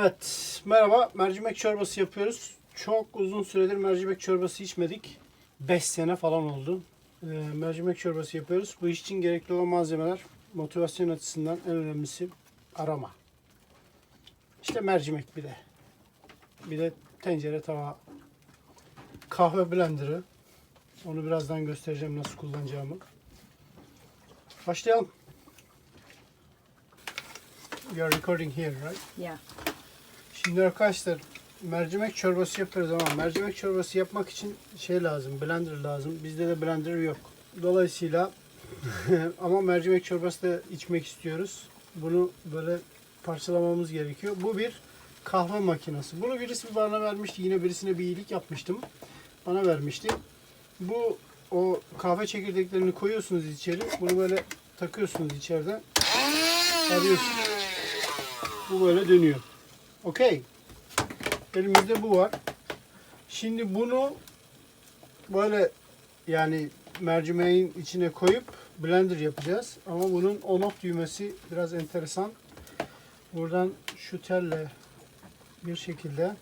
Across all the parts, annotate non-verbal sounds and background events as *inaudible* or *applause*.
Evet, merhaba. Mercimek çorbası yapıyoruz. Çok uzun süredir mercimek çorbası içmedik. 5 sene falan oldu. Ee, mercimek çorbası yapıyoruz. Bu iş için gerekli olan malzemeler motivasyon açısından en önemlisi arama. İşte mercimek bir de. Bir de tencere, tava. Kahve blenderı. Onu birazdan göstereceğim nasıl kullanacağımı. Başlayalım. Are recording here, right? Yeah. Şimdi arkadaşlar mercimek çorbası yapıyoruz ama mercimek çorbası yapmak için şey lazım, blender lazım. Bizde de blender yok. Dolayısıyla *laughs* ama mercimek çorbası da içmek istiyoruz. Bunu böyle parçalamamız gerekiyor. Bu bir kahve makinesi. Bunu birisi bana vermişti. Yine birisine bir iyilik yapmıştım. Bana vermişti. Bu o kahve çekirdeklerini koyuyorsunuz içeri. Bunu böyle takıyorsunuz içeriden. Arıyorsunuz. Bu böyle dönüyor. Okey. Elimizde bu var. Şimdi bunu böyle yani mercimeğin içine koyup blender yapacağız. Ama bunun on off düğmesi biraz enteresan. Buradan şu telle bir şekilde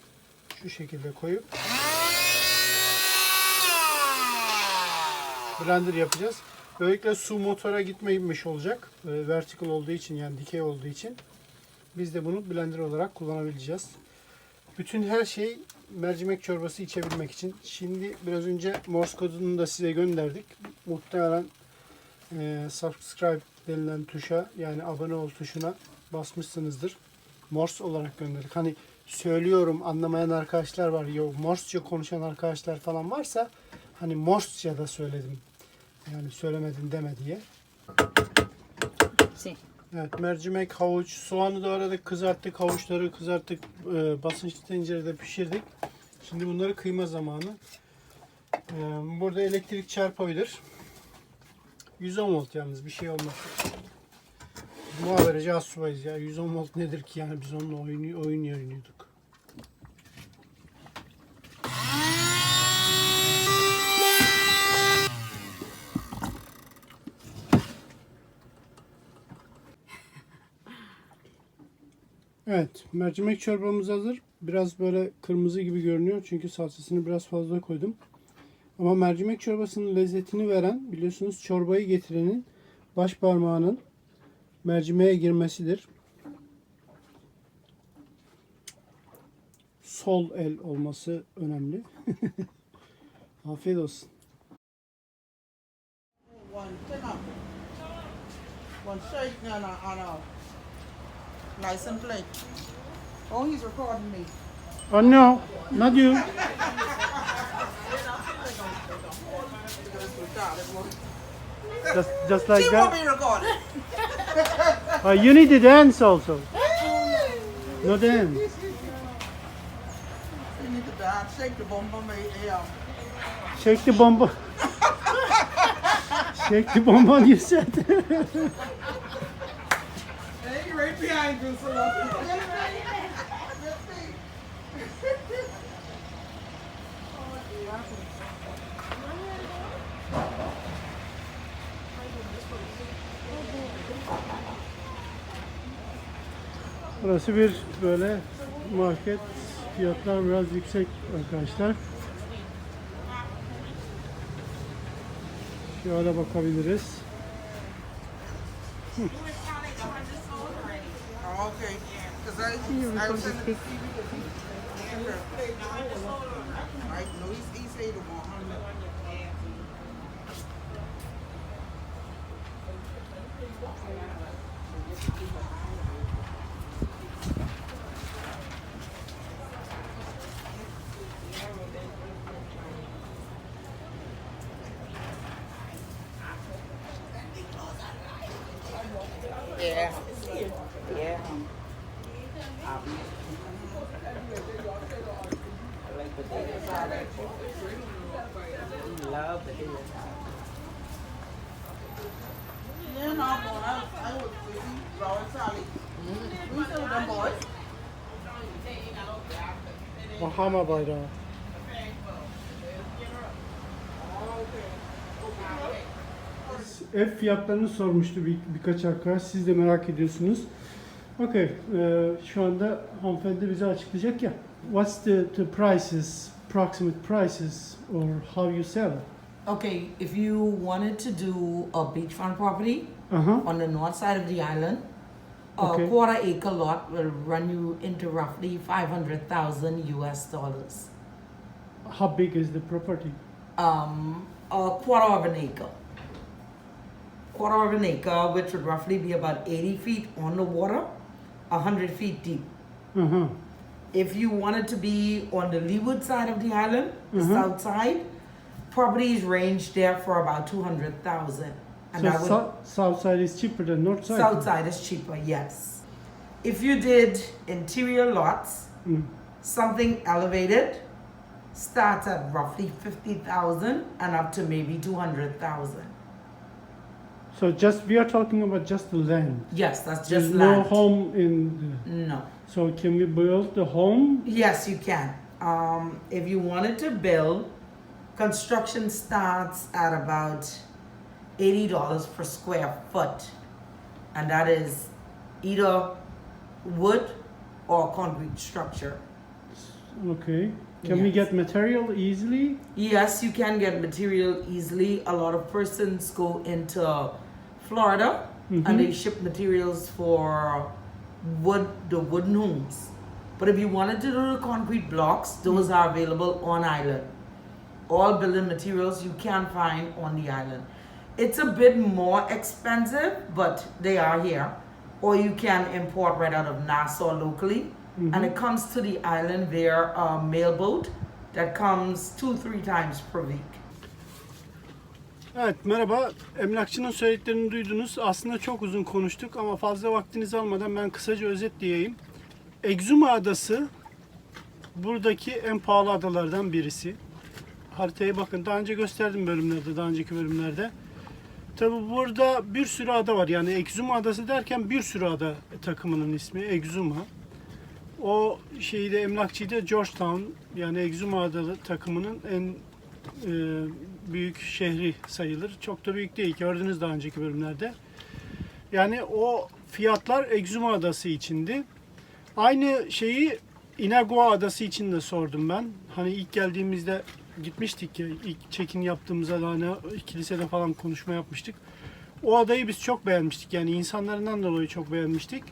şu şekilde koyup blender yapacağız. Böylelikle su motora gitmemiş olacak. Vertical olduğu için yani dikey olduğu için. Biz de bunu blender olarak kullanabileceğiz. Bütün her şey mercimek çorbası içebilmek için. Şimdi biraz önce Morse kodunu da size gönderdik. Muhtemelen e, subscribe denilen tuşa yani abone ol tuşuna basmışsınızdır. Morse olarak gönderdik. Hani söylüyorum anlamayan arkadaşlar var. Yok Morse'ca konuşan arkadaşlar falan varsa hani Morse'ca da söyledim. Yani söylemedim deme diye. Sí. Evet mercimek, havuç, soğanı da arada kızarttık, havuçları kızarttık, e, basınçlı tencerede pişirdik. Şimdi bunları kıyma zamanı. E, burada elektrik çarpabilir. 110 volt yalnız bir şey olmaz. Muhabereci asubayız ya. 110 volt nedir ki yani biz onunla oyun, oyun oynuyorduk. Evet, mercimek çorbamız hazır. Biraz böyle kırmızı gibi görünüyor çünkü salçasını biraz fazla koydum. Ama mercimek çorbasının lezzetini veren, biliyorsunuz çorbayı getirenin baş parmağının mercimeğe girmesidir. Sol el olması önemli. Afiyet olsun. One chin and One shake on a, on a license plate. Oh, he's recording me. Oh no, not you. Just, just like She that. be recorded. Uh, you need to dance also. No dance. You need to dance, shake the bum bum yeah. Shake the bomb. *laughs* Shake the bomb you said. Right behind you, so Burası bir böyle market. Fiyatlar biraz yüksek arkadaşlar. Şöyle bakabiliriz. Oh, okay. Because I, I was in the Right, no, he's, he's eight or more. Yeah. Yeah. Yeah, no, boy. Ev fiyatlarını sormuştu bir, birkaç arkadaş. Siz de merak ediyorsunuz. Okay, e, şu anda hanımefendi bize açıklayacak ya. What's the, the prices, approximate prices or how you sell? Okay, if you wanted to do a beachfront property Aha. on the north side of the island, a Okay. quarter acre lot will run you into roughly 500,000 US dollars. How big is the property? Um, a quarter of an acre. Quarter of an acre, which would roughly be about 80 feet on the water, 100 feet deep. Aha. If you wanted to be on the leeward side of the island, the Mhm. south side, properties range there for about 200,000. And So that would sou- south side is cheaper than north side? South side is cheaper, yes. If you did interior lots, Mm. something elevated starts at roughly 50,000 and up to maybe 200,000. So just, we are talking about just the land? Yes, that's There's just no home in, the- No. so can we build the home? Yes, you can. Um, if you wanted to build, construction starts at about $80 per square foot. And that is either wood or concrete structure. Okay. Can we get material easily? Yes, you can get material easily. A lot of persons go into Florida and mm-hmm. they ship materials for wood, the wooden homes. But if you wanted to do the concrete blocks, those mm. are available on island. All building materials you can find on the island. It's a bit more expensive, but they are here. Or you can import right out of Nassau locally. And it comes to the island via a mailboat that comes two, three times per week. Evet merhaba. Emlakçının söylediklerini duydunuz. Aslında çok uzun konuştuk ama fazla vaktinizi almadan ben kısaca özetleyeyim. Exuma Adası buradaki en pahalı adalardan birisi. Haritaya bakın. Daha önce gösterdim bölümlerde, daha önceki bölümlerde. Tabi burada bir sürü ada var. Yani Exuma Adası derken bir sürü ada takımının ismi Exuma. O şeyde emlakçıyı da Georgetown yani Exuma Adalı takımının en e, büyük şehri sayılır. Çok da büyük değil. Gördünüz daha önceki bölümlerde. Yani o fiyatlar Exuma Adası içindi. Aynı şeyi Inagua Adası için de sordum ben. Hani ilk geldiğimizde gitmiştik ya, ilk çekin yaptığımızda da hani kilisede falan konuşma yapmıştık. O adayı biz çok beğenmiştik. Yani insanlarından dolayı çok beğenmiştik.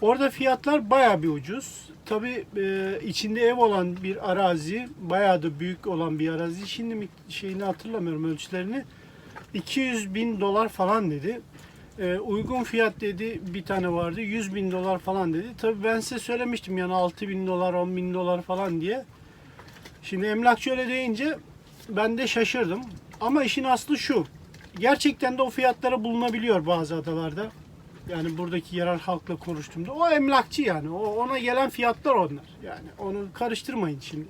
Orada fiyatlar bayağı bir ucuz. Tabii e, içinde ev olan bir arazi, bayağı da büyük olan bir arazi. Şimdi mi- şeyini hatırlamıyorum ölçülerini. 200 bin dolar falan dedi. E, uygun fiyat dedi bir tane vardı 100 bin dolar falan dedi. Tabii ben size söylemiştim yani 6 bin dolar 10 bin dolar falan diye. Şimdi emlakçı öyle deyince ben de şaşırdım. Ama işin aslı şu. Gerçekten de o fiyatlara bulunabiliyor bazı adalarda. Yani buradaki yerel halkla konuştuğumda o emlakçı yani. O ona gelen fiyatlar onlar. Yani onu karıştırmayın şimdi.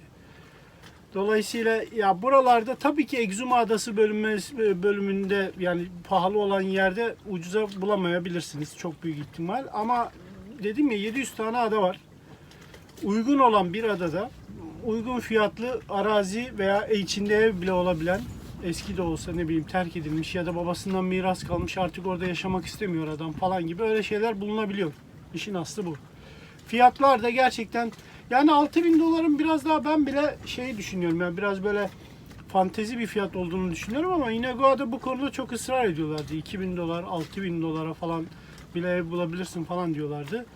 Dolayısıyla ya buralarda tabii ki Exuma Adası bölümü, bölümünde yani pahalı olan yerde ucuza bulamayabilirsiniz. Çok büyük ihtimal. Ama dedim ya 700 tane ada var. Uygun olan bir adada uygun fiyatlı arazi veya içinde ev bile olabilen eski de olsa ne bileyim terk edilmiş ya da babasından miras kalmış artık orada yaşamak istemiyor adam falan gibi öyle şeyler bulunabiliyor. İşin aslı bu. Fiyatlar da gerçekten yani 6000 doların biraz daha ben bile şey düşünüyorum yani biraz böyle fantezi bir fiyat olduğunu düşünüyorum ama Inagua'da bu konuda çok ısrar ediyorlardı. 2000 dolar, 6000 dolara falan bile ev bulabilirsin falan diyorlardı.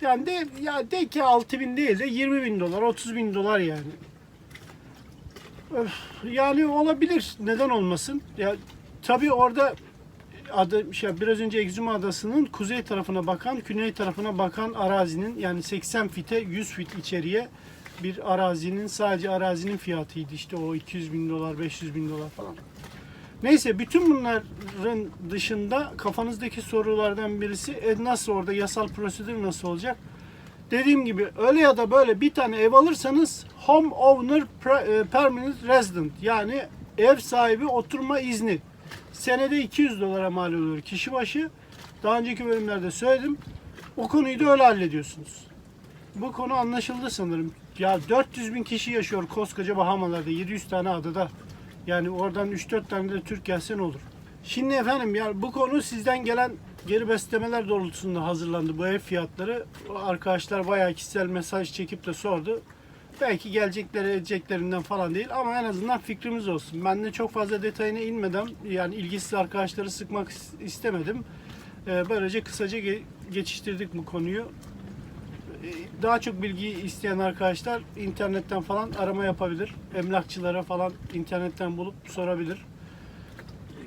Yani de ya de ki 6000 değil de 20 bin dolar, 30 bin dolar yani. Yani olabilir. Neden olmasın? Ya tabii orada adı şey biraz önce Exuma Adası'nın kuzey tarafına bakan, güney tarafına bakan arazinin yani 80 fite 100 fit içeriye bir arazinin sadece arazinin fiyatıydı işte o 200 bin dolar 500 bin dolar falan. Neyse bütün bunların dışında kafanızdaki sorulardan birisi e, nasıl orada yasal prosedür nasıl olacak? Dediğim gibi öyle ya da böyle bir tane ev alırsanız home owner e, permanent resident yani ev sahibi oturma izni senede 200 dolara mal oluyor kişi başı. Daha önceki bölümlerde söyledim. O konuyu da öyle hallediyorsunuz. Bu konu anlaşıldı sanırım. Ya 400 bin kişi yaşıyor koskoca Bahamalarda 700 tane adada. Yani oradan 3-4 tane de Türk gelse ne olur? Şimdi efendim ya bu konu sizden gelen geri beslemeler doğrultusunda hazırlandı bu ev fiyatları. Arkadaşlar bayağı kişisel mesaj çekip de sordu. Belki gelecekleri edeceklerinden falan değil ama en azından fikrimiz olsun. Ben de çok fazla detayına inmeden yani ilgisiz arkadaşları sıkmak is- istemedim. Ee, Böylece kısaca ge- geçiştirdik bu konuyu. Daha çok bilgi isteyen arkadaşlar internetten falan arama yapabilir. Emlakçılara falan internetten bulup sorabilir.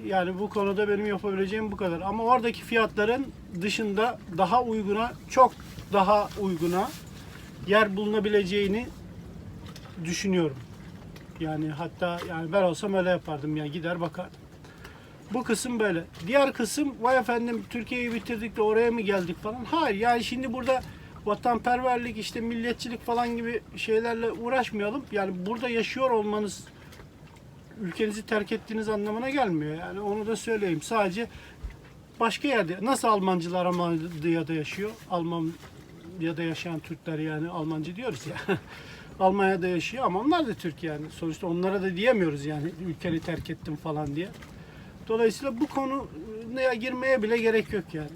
Yani bu konuda benim yapabileceğim bu kadar. Ama oradaki fiyatların dışında daha uyguna, çok daha uyguna yer bulunabileceğini düşünüyorum. Yani hatta yani ben olsam öyle yapardım ya gider bakardım. Bu kısım böyle. Diğer kısım vay efendim Türkiye'yi bitirdik de oraya mı geldik falan. Hayır yani şimdi burada vatanperverlik işte milliyetçilik falan gibi şeylerle uğraşmayalım. Yani burada yaşıyor olmanız ülkenizi terk ettiğiniz anlamına gelmiyor. Yani onu da söyleyeyim. Sadece başka yerde nasıl Almancılar Almanya'da yaşıyor? Almanya'da yaşayan Türkler yani Almancı diyoruz ya. *laughs* Almanya'da yaşıyor ama onlar da Türk yani. Sonuçta onlara da diyemiyoruz yani ülkeni terk ettim falan diye. Dolayısıyla bu konuya girmeye bile gerek yok yani.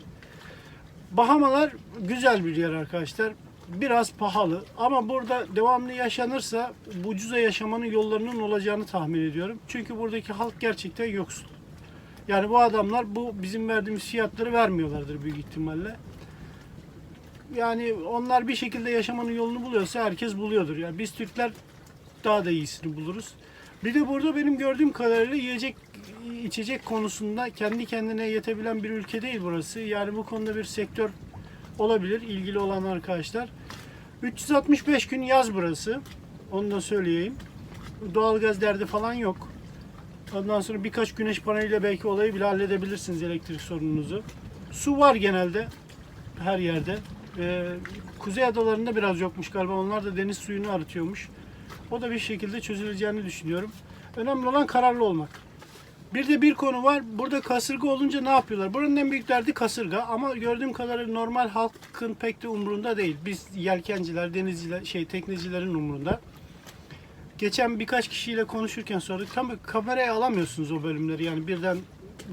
Bahamalar güzel bir yer arkadaşlar. Biraz pahalı ama burada devamlı yaşanırsa bu ucuza yaşamanın yollarının olacağını tahmin ediyorum. Çünkü buradaki halk gerçekten yoksul. Yani bu adamlar bu bizim verdiğimiz fiyatları vermiyorlardır büyük ihtimalle. Yani onlar bir şekilde yaşamanın yolunu buluyorsa herkes buluyordur. Yani biz Türkler daha da iyisini buluruz. Bir de burada benim gördüğüm kadarıyla yiyecek içecek konusunda kendi kendine yetebilen bir ülke değil burası. Yani bu konuda bir sektör olabilir ilgili olan arkadaşlar. 365 gün yaz burası. Onu da söyleyeyim. Doğalgaz derdi falan yok. Ondan sonra birkaç güneş paneliyle belki olayı bile halledebilirsiniz elektrik sorununuzu. Su var genelde her yerde. Ee, kuzey adalarında biraz yokmuş galiba. Onlar da deniz suyunu arıtıyormuş. O da bir şekilde çözüleceğini düşünüyorum. Önemli olan kararlı olmak. Bir de bir konu var. Burada kasırga olunca ne yapıyorlar? Buranın en büyük derdi kasırga ama gördüğüm kadarıyla normal halkın pek de umurunda değil. Biz yelkenciler, denizciler, şey teknecilerin umurunda. Geçen birkaç kişiyle konuşurken sorduk. Tam kameraya alamıyorsunuz o bölümleri. Yani birden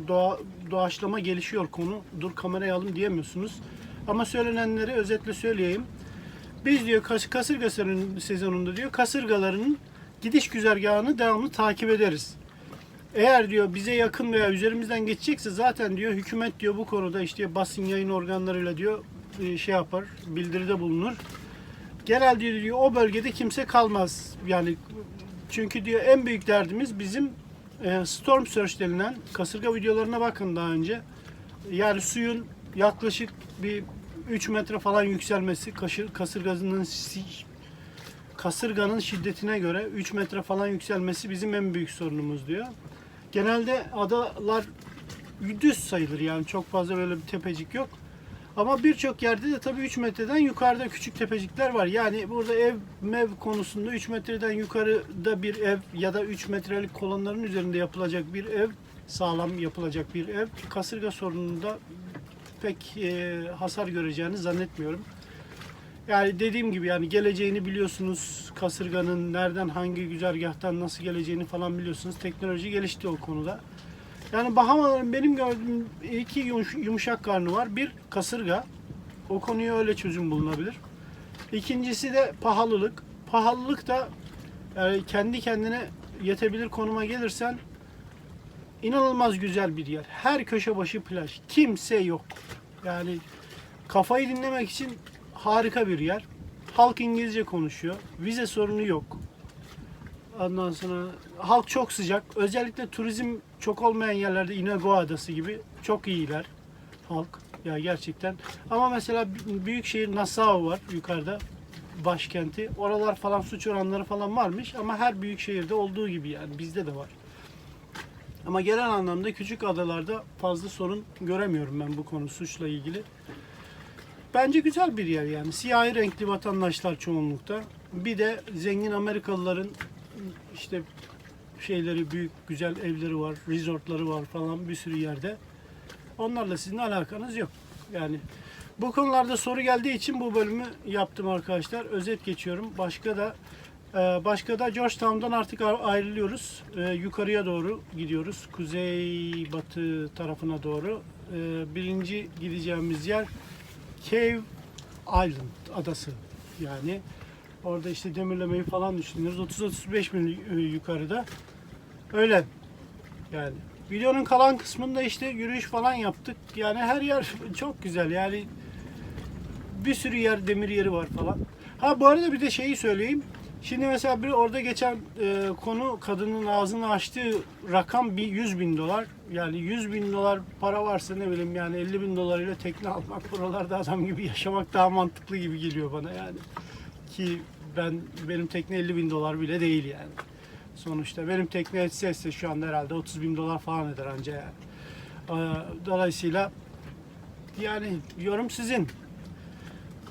doğa, doğaçlama gelişiyor konu. Dur kameraya alın diyemiyorsunuz. Ama söylenenleri özetle söyleyeyim. Biz diyor kas- kasırga sezon- sezonunda diyor kasırgaların gidiş güzergahını devamlı takip ederiz. Eğer diyor bize yakın veya üzerimizden geçecekse zaten diyor hükümet diyor bu konuda işte basın yayın organlarıyla diyor e, şey yapar, bildiride bulunur. Genel diyor, o bölgede kimse kalmaz. Yani çünkü diyor en büyük derdimiz bizim e, storm surge denilen kasırga videolarına bakın daha önce. Yani suyun yaklaşık bir 3 metre falan yükselmesi kasırganın kasırganın şiddetine göre 3 metre falan yükselmesi bizim en büyük sorunumuz diyor. Genelde adalar düz sayılır yani çok fazla böyle bir tepecik yok. Ama birçok yerde de tabii 3 metreden yukarıda küçük tepecikler var. Yani burada ev mev konusunda 3 metreden yukarıda bir ev ya da 3 metrelik kolonların üzerinde yapılacak bir ev, sağlam yapılacak bir ev kasırga sorununda pek e, hasar göreceğini zannetmiyorum. Yani dediğim gibi yani geleceğini biliyorsunuz. Kasırganın nereden hangi güzergahtan nasıl geleceğini falan biliyorsunuz. Teknoloji gelişti o konuda. Yani Bahamaların benim gördüğüm iki yumuş- yumuşak karnı var. Bir kasırga. O konuya öyle çözüm bulunabilir. İkincisi de pahalılık. Pahalılık da yani kendi kendine yetebilir konuma gelirsen inanılmaz güzel bir yer. Her köşe başı plaj. Kimse yok. Yani kafayı dinlemek için harika bir yer. Halk İngilizce konuşuyor. Vize sorunu yok. Ondan sonra halk çok sıcak. Özellikle turizm çok olmayan yerlerde Inago Adası gibi çok iyiler halk. Ya gerçekten. Ama mesela büyük şehir Nassau var yukarıda başkenti. Oralar falan suç oranları falan varmış ama her büyük şehirde olduğu gibi yani bizde de var. Ama genel anlamda küçük adalarda fazla sorun göremiyorum ben bu konu suçla ilgili. Bence güzel bir yer yani. Siyahi renkli vatandaşlar çoğunlukta. Bir de zengin Amerikalıların işte şeyleri büyük güzel evleri var, resortları var falan bir sürü yerde. Onlarla sizin alakanız yok. Yani bu konularda soru geldiği için bu bölümü yaptım arkadaşlar. Özet geçiyorum. Başka da e, başka da Georgetown'dan artık ayrılıyoruz. E, Yukarıya doğru gidiyoruz. Kuzey batı tarafına doğru. e, birinci gideceğimiz yer Cave Island adası yani. Orada işte demirlemeyi falan düşünüyoruz. 30-35 bin e, yukarıda. Öyle yani. Videonun kalan kısmında işte yürüyüş falan yaptık. Yani her yer *laughs* çok güzel. Yani bir sürü yer demir yeri var falan. Ha bu arada bir de şeyi söyleyeyim. Şimdi mesela bir orada geçen e, konu kadının ağzını açtığı rakam bir 100 bin dolar. Yani 100 bin dolar para varsa ne bileyim yani 50 bin dolarıyla tekne almak buralarda adam gibi yaşamak daha mantıklı gibi geliyor bana yani. Ki ben benim tekne 50 bin dolar bile değil yani. Sonuçta benim tekne etse etse şu anda herhalde 30 bin dolar falan eder anca yani. E, Dolayısıyla yani yorum sizin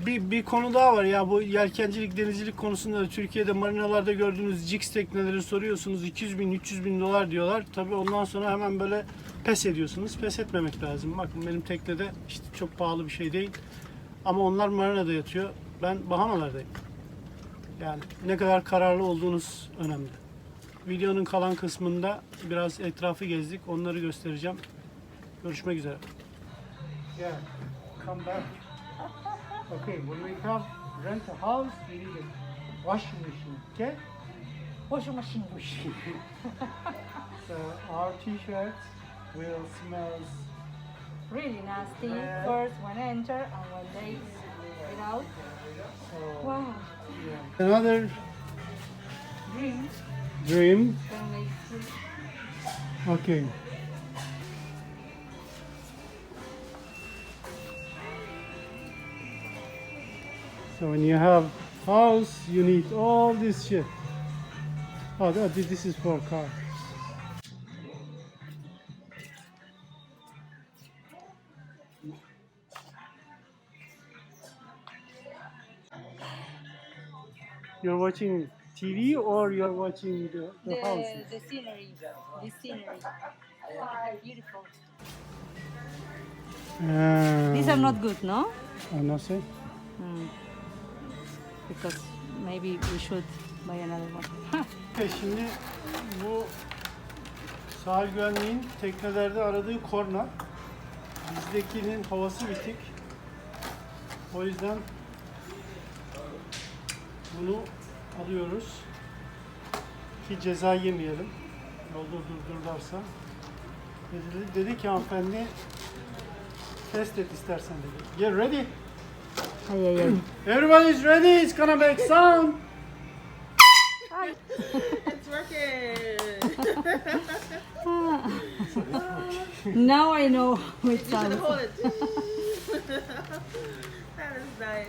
bir, bir konu daha var ya bu yelkencilik denizcilik konusunda da Türkiye'de marinalarda gördüğünüz Jigs tekneleri soruyorsunuz 200 bin 300 bin dolar diyorlar. Tabii ondan sonra hemen böyle pes ediyorsunuz. Pes etmemek lazım. Bakın benim teknede işte çok pahalı bir şey değil. Ama onlar marinada yatıyor. Ben Bahamalardayım. Yani ne kadar kararlı olduğunuz önemli. Videonun kalan kısmında biraz etrafı gezdik. Onları göstereceğim. Görüşmek üzere. Yeah, come back. Okay, when we come rent a house, we need a washing machine, okay? Washing machine. washing. *laughs* So our t-shirts will smell. Really nasty. Yeah. First when enter and when they get out. So, Wow. yeah. Another Dream. dream. Can make food. Okay. So when you have house, you need all this shit. Oh, this is for cars. You're watching TV or you're watching the, the, house? The, the scenery. The scenery. Ah, beautiful. These are not good, no? Ah, no sé. Hmm. Because maybe we should buy another one. E şimdi bu sahil güvenliğin teknelerde aradığı korna. Bizdekinin havası bitik. O yüzden bunu alıyoruz. Ki ceza yemeyelim. Yolda durdururlarsa. Dedi, dedi ki hanımefendi test et istersen dedi. Get ready. Ay, ay, ay. Everybody's ready. It's gonna make sound. It's working. *laughs* now I know how it You should sounds. hold it. *laughs* that is nice.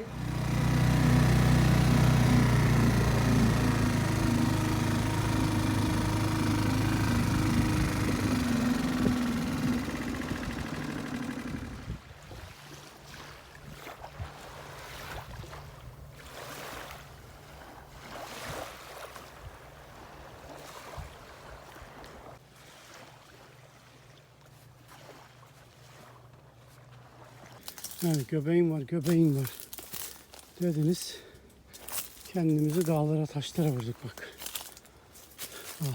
Evet göbeğim var, göbeğim var. Dediniz. Kendimizi dağlara, taşlara vurduk bak. Al.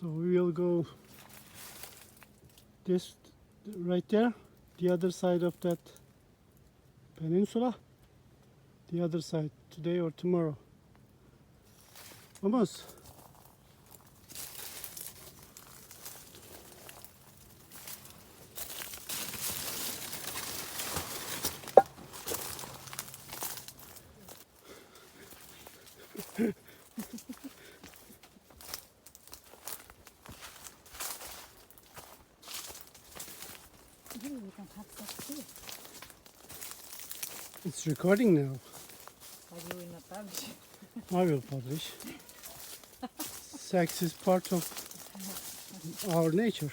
So we will go this right there, the other side of that peninsula. The other side, today or tomorrow. Vamos. Recording now. You will not publish. *laughs* I will publish. Sex is part of our nature.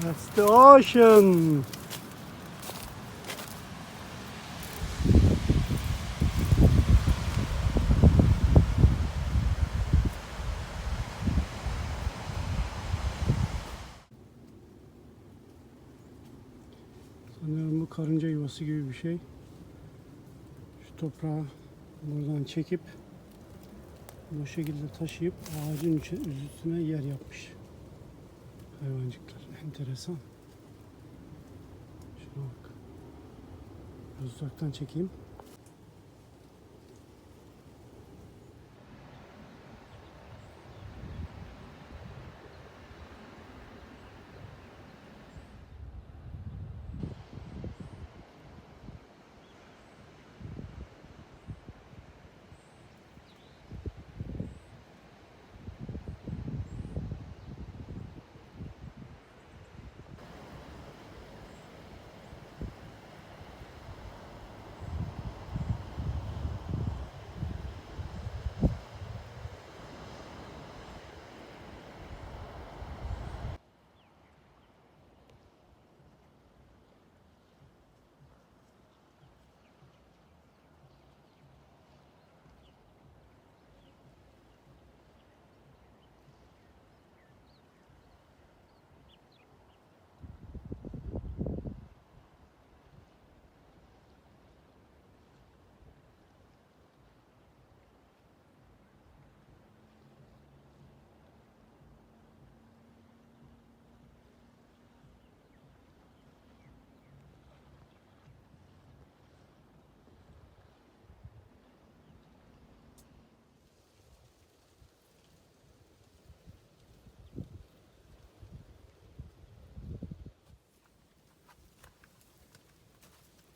That's the ocean. Sanıyorum bu karınca yuvası gibi bir şey. Şu toprağı buradan çekip bu şekilde taşıyıp ağacın üstüne yer yapmış. Hayvancıklar enteresan. Şuna bak. Uzaktan çekeyim.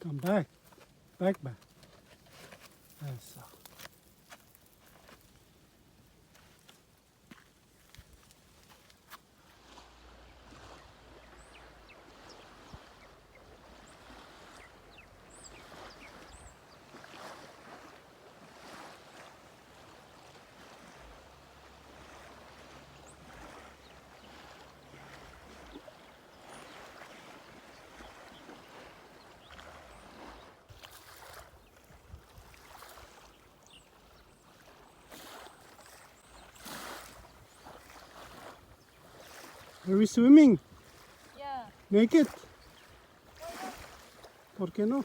Come back. Back back. That's. Are we swimming? Yeah. Naked? ¿Por qué no?